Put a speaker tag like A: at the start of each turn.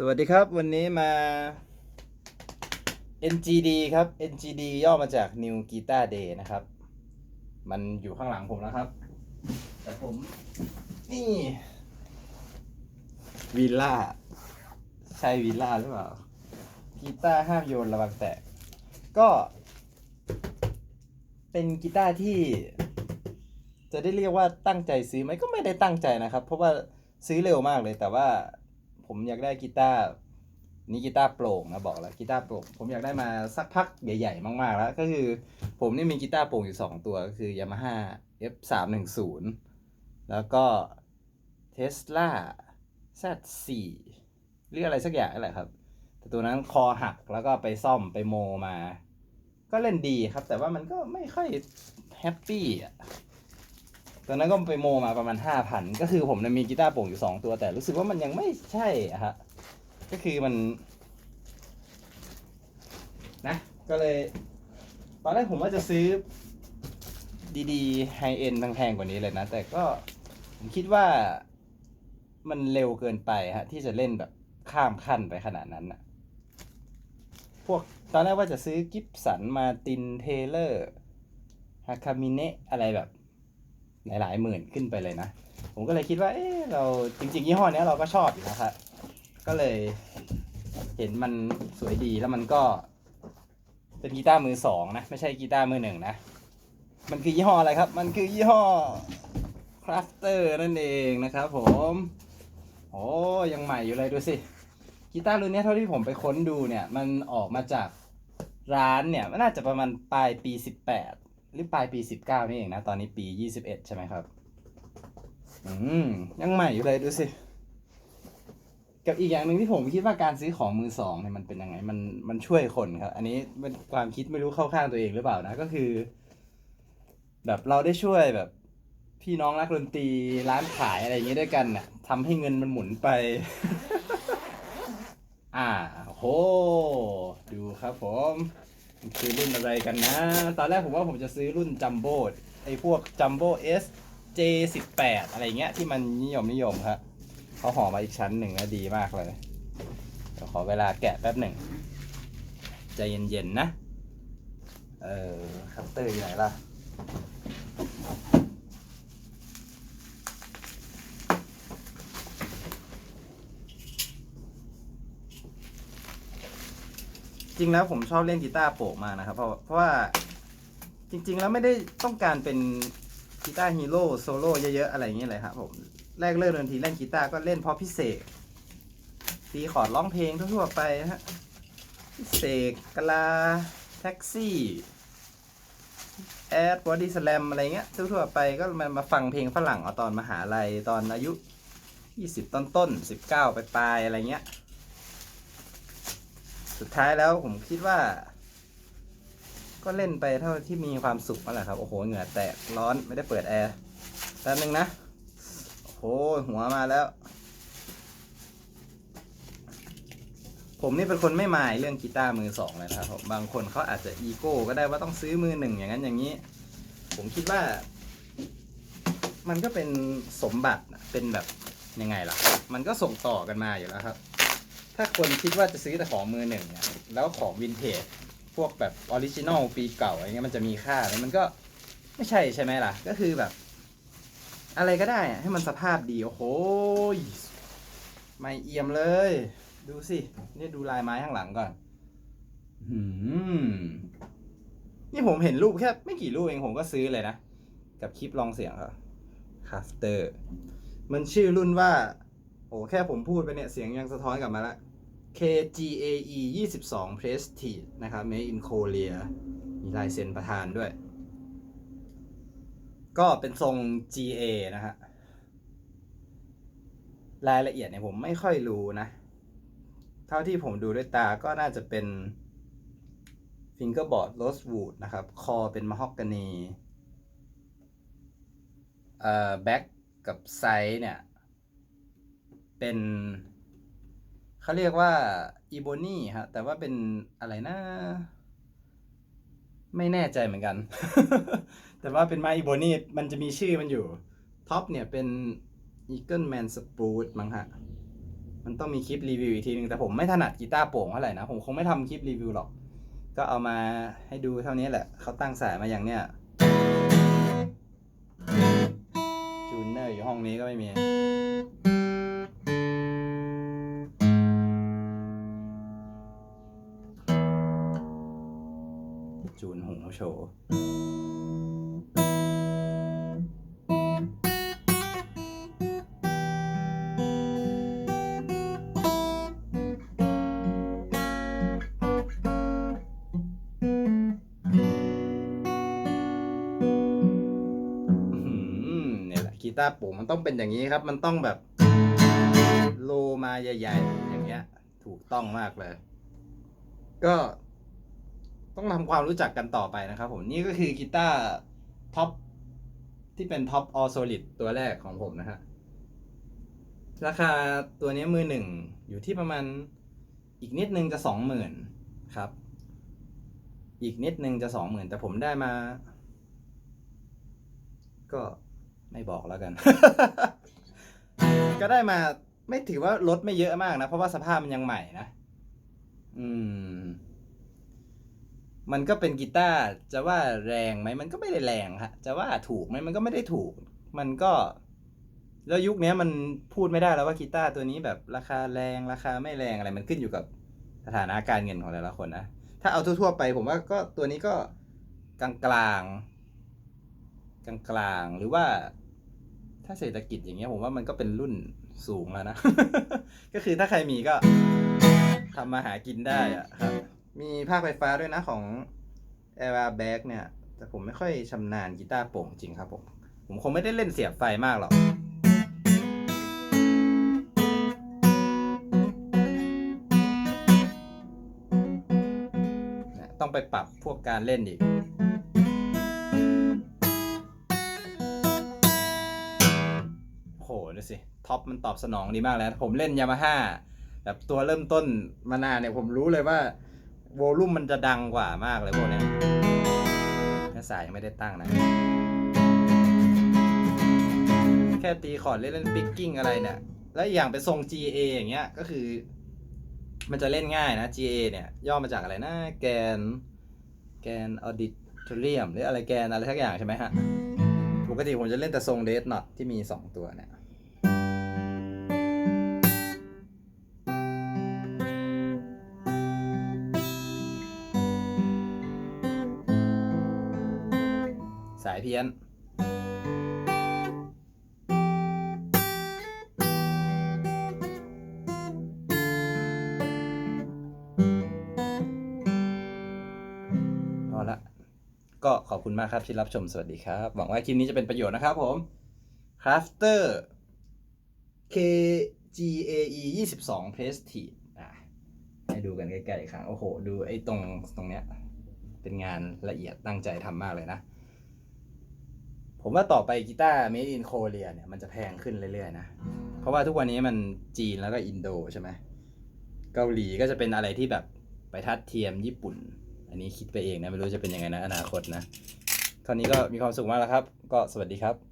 A: สวัสดีครับวันนี้มา NGD ครับ NGD ย่อมาจาก New Guitar Day นะครับ มันอยู่ข้างหลังผมนะครับ แต่ผม นี่วิลล่าใช่วิลล่าหรือเปล่า กีตาร์ห้ามโยนระวังแตก ก็ เป็นกีตาร์ที่ จะได้เรียกว่าตั้งใจซื้อไหมก็ไม่ได้ตั้งใจนะครับ เพราะว่าซื้อเร็วมากเลยแต่ว่า ผมอยากได้กีตาร์นี่กีตาร์โปร่งนะบอกแล้วกีตาร์โปร่งผมอยากได้มาสักพักใหญ่ ๆ มากๆ แล้วก็คือ ผมนี่มีกีตาร์โปร่งอยู่ 2 ตัวก็คือ Yamaha F 3 1 0แล้วก็ Tesla Z4 หรืออะไรสักอย่างนั่นแหละครับ แต่ตัวนั้นคอหักแล้วก็ไปซ่อมไปโมมา ก็เล่นดีครับ แต่ว่ามันก็ไม่ค่อยแฮปปี้อะ ตอนนั้นก็ไปโมมาประมาณห้าพันก็คือผมนะมีกีตาร์โปร่งอยู่สองตัว แต่รู้สึกว่ามันยังไม่ใช่อะฮะก็คือมัน นะ ก็เลย ตอนแรกผมว่าจะซื้อดีๆไฮเอ็นแพงๆกว่านี้เลยนะ แต่ก็ผมคิดว่ามันเร็วเกินไปฮะ ที่จะเล่นแบบข้ามขั้นไปขนาดนั้นนะพวกตอนแรกว่าจะซื้อกิฟสันมาตินเทเลอร์ฮาคามิเนะอะไรแบบ หลายๆหมื่นขึ้นไปเลยนะ ผมก็เลยคิดว่าเออเราจริง ๆ ยี่ห้อเนี้ยเราก็ชอบอยู่นะครับก็เลยเห็นมันสวยดีแล้วมันก็ เป็นกีตาร์มือสองนะ ไม่ใช่กีตาร์มือหนึ่งนะ มันคือยี่ห้ออะไรครับ มันคือยี่ห้อ Crafter นั่นเองนะครับ ผมโอ้ยังใหม่อยู่เลยดูสิกีตาร์รุ่นนี้เท่าที่ผมไปค้นดูเนี่ย มันออกมาจากร้านเนี่ยมันน่าจะประมาณปลายปี 18 หรือปลายปี 19 นี่เองนะ ตอนนี้ปี 21 ใช่ไหมครับ อืม ยังใหม่อยู่เลยดูสิ กับอีกอย่างหนึ่งที่ผมคิดว่าการซื้อของมือสองเนี่ยมันเป็นยังไง มันมันช่วยคนครับ อันนี้เป็นความคิดไม่รู้เข้าข้างตัวเองหรือเปล่านะ ก็คือ แบบเราได้ช่วยแบบพี่น้องนักดนตรีร้านขายอะไรอย่างนี้ด้วยกันน่ะทำให้เงินมันหมุนไป อ่าโหดูครับผม มันคือรุ่นอะไรกันนะ ตอนแรกผมว่าผมจะซื้อรุ่นจัมโบ้ไอ้พวกจัมโบ้เอสเจสิบแปดอะไรเงี้ยที่มันนิยมนิยมครับเขาห่อมาอีกชั้นหนึ่งนะดีมากเลยเดี๋ยวขอเวลาแกะแป๊บหนึ่งใจเย็นๆนะ เออคัตเตอร์อยู่ไหนล่ะ จริงแล้วผมชอบเล่นกีตาร์โปร่งมากนะครับ เพราะเพราะว่าจริง ๆ แล้วไม่ได้ต้องการเป็นกีตาร์ฮีโร่โซโล่เยอะๆอะไรอย่างเงี้ยเลยครับผมแรกเริ่มเดินทีเล่นกีตาร์ก็เล่นเพราะพิเศษตีคอร์ดร้องเพลงทั่วๆไปฮะพิเศษกะลาแท็กซี่แอดบอดี้สแลมอะไรเงี้ยทั่วๆไปก็มามาฟังเพลงฝรั่งเอาตอนมหาลัยตอนอายุ 20 ต้นๆ19ไปปลายๆอะไรเงี้ย สุดท้ายแล้วผมคิดว่า ก็เล่นไปเท่าที่มีความสุขนั่นแหละครับ โอ้โห เหงื่อแตกร้อนไม่ได้เปิดแอร์แป๊บนึงนะ โอ้โห หัวมาแล้ว ผมนี่เป็นคนไม่หมายเรื่องกีตาร์มือสองเลยครับผมบางคนเขาอาจจะอีโก้ก็ได้ว่าต้องซื้อมือหนึ่งอย่างนั้นอย่างนี้ ผมคิดว่า มันก็เป็นสมบัติเป็นแบบยังไงล่ะ มันก็ส่งต่อกันมาอยู่แล้วครับ ถ้าคนคิดว่าจะซื้อแต่ของมือหนึ่งเนี่ยแล้วของวินเทจพวกแบบออริจินอลปีเก่าอะไรเงี้ยมันจะมีค่าเนี่ยมันก็ไม่ใช่ใช่ไหมล่ะ ก็คือแบบ อะไรก็ได้อะให้มันสภาพดี โอ้โหไม่เอี่ยมเลย ดูสินี่ดูลายไม้ข้างหลังก่อนหืมนี่ผมเห็นรูปแค่ไม่กี่รูปเองผมก็ซื้อเลยนะ กับคลิปลองเสียงครับคาสเตอร์ มันชื่อรุ่นว่า โอ้แค่ผมพูดไปเนี่ย เสียงยังสะท้อนกลับมาแล้ว KGAE 22 Prestige นะครับ Made in Korea มีลายเซ็นประธานด้วย ก็เป็นทรง GA นะฮะ รายละเอียดเนี่ยผมไม่ค่อยรู้นะ เท่าที่ผมดูด้วยตาก็น่าจะเป็น fingerboard rosewood นะครับ คอเป็นม a ฮอกกานีเอ่อแบ็กกับไซส์เนี่ย เป็น เขาเรียกว่าอีโบนี่ฮะ แต่ว่าเป็นอะไรนะ ไม่แน่ใจเหมือนกัน แต่ว่าเป็นไม้อีโบนี่มันจะมีชื่อมันอยู่ ท็อปเนี่ยเป็น Eagle Man Spruce มั้งฮะ มันต้องมีคลิปรีวิวอีกทีนึง แต่ผมไม่ถนัดกีตาร์โปร่งเท่าไหร่นะ ผมคงไม่ทำคลิปรีวิวหรอก ก็เอามาให้ดูเท่านี้แหละ เขาตั้งสายมาอย่างเนี้ยจูนเนอร์อยู่ห้องนี้ก็ไม่มี จูนหูโชว์อื้อหือเนี่แหละกีตาร์โปร่งมันต้องเป็นอย่างนี้ครับ มันต้องแบบโลมาใหญ่ ๆ อย่างเงี้ย ถูกต้องมากเลย ก็ ต้องทำความรู้จักกันต่อไปนะครับผมนี่ก็คือกีตาร์ท็อปที่เป็นท็อปออโซลิดตัวแรกของผมนะฮะ ราคาตัวนี้มือหนึ่งอยู่ที่ประมาณอีกนิดนึงจะสองหมื่นครับ อีกนิดนึงจะสองหมื่นแต่ผมได้มา ก็ไม่บอกแล้วกัน ก็ได้มาไม่ถือว่าลดไม่เยอะมากนะ เพราะว่าสภาพมันยังใหม่นะ อืม มันก็เป็นกีตาร์จะว่าแรงไหมมันก็ไม่ได้แรงฮะจะว่าถูกไหมมันก็ไม่ได้ถูก มันก็ แล้วยุคนี้มันพูดไม่ได้แล้วว่ากีตาร์ตัวนี้แบบราคาแรงราคาไม่แรงอะไรมันขึ้นอยู่กับสถานะการเงินของแต่ละคนนะถ้าเอาทั่วๆไป ผมว่าก็ตัวนี้ก็กลางกลางๆกลางๆหรือว่าถ้าเศรษฐกิจอย่างเงี้ยผมว่ามันก็เป็นรุ่นสูงแล้วนะ ก็คือถ้าใครมีก็ทำมาหากินได้อะครับ มีภาคไฟฟ้าด้วยนะของ a i r b a g เนี่ย แต่ผมไม่ค่อยชำนาญกีตาร์โปร่งจริงครับผม ผมคงไม่ได้เล่นเสียบไฟมากหรอกต้องไปปรับพวกการเล่นอีกโหดูสิ ท็อปมันตอบสนองดีมากแล้ว ผมเล่นยามาฮ่าแบบตัวเริ่มต้นมานานเนี่ย ผมรู้เลยว่า โวลูมมันจะดังกว่ามากเลยพวกเนี้ยแค่สายยังไม่ได้ตั้งนะ แค่ตีคอร์ดเล่นเล่นปิกกิ้งอะไรเนี่ย แล้วอย่างเป็นทรง GA อย่างเงี้ย ก็คือ มันจะเล่นง่ายนะ GA เนี่ย ย่อมาจากอะไรนะ แกน แกน auditorium หรืออะไรแกนอะไรทักอย่างใช่ไหมฮะ ปกติผมจะเล่นแต่ทรงเดสน็อตที่มี 2 ตัวเนี่ย สายเพี้ยนเอละ ก็ขอบคุณมากครับที่รับชมสวัสดีครับ หวังว่าคลิปนี้จะเป็นประโยชน์นะครับผม Crafter KGAE 22 Prestige ให้ดูกันใกล้ๆอีกครั้ง โอ้โห ดูไอ้ตรงตรงเนี้ย เป็นงานละเอียดตั้งใจทำมากเลยนะ ผมว่าต่อไปกีตาร์ Made in Korea เนี่ยมันจะแพงขึ้นเรื่อยๆนะ เพราะว่าทุกวันนี้มันจีนแล้วก็อินโดใช่ไหมเกาหลีก็จะเป็นอะไรที่แบบไปทัดเทียมญี่ปุ่น อันนี้คิดไปเองนะ ไม่รู้จะเป็นยังไงนะอนาคตนะ คราวนี้ก็มีความสุขมากแล้วครับ ก็สวัสดีครับ